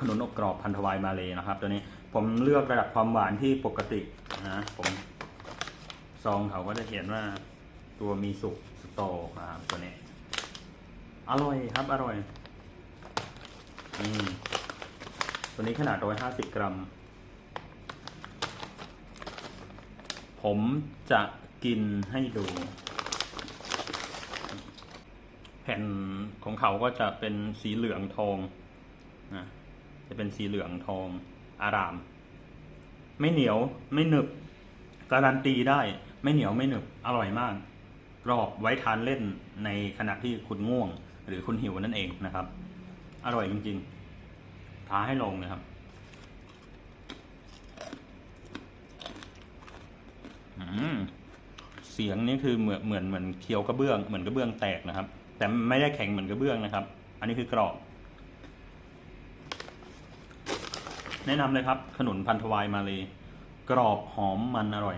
ขนุนอบกรอบพันธวายมาเลยนะครับ ตัวนี้ผมเลือกระดับความหวานที่ปกตินะผมซองเขาก็จะเขียนว่าตัวมีสุกสโตนะครับตัวนี้ อร่อยครับ อร่อยนี่ตัวนี้ขนาด150กรัม ผมจะกินให้ดู แผ่นของเขาก็จะเป็นสีเหลืองทองนะ จะเป็นสีเหลืองทองอาราม ไม่เหนียวไม่หนึบ การันตีได้ไม่เหนียวไม่หนึบอร่อยมาก กรอบไว้ทานเล่นในขณะที่คุณง่วง หรือคุณหิวนั่นเองนะครับ อร่อยจริงๆ ท้าให้ลงเลยครับเสียงนี่คือเหมือนเหมือนเหมือนเคี้ยวกระเบื้องเหมือนกระเบื้องแตกนะครับ แต่ไม่ได้แข็งเหมือนกระเบื้องนะครับ อันนี้คือกรอบ แนะนำเลยครับ ขนุนพันธวายมาเลยกรอบหอมมันอร่อย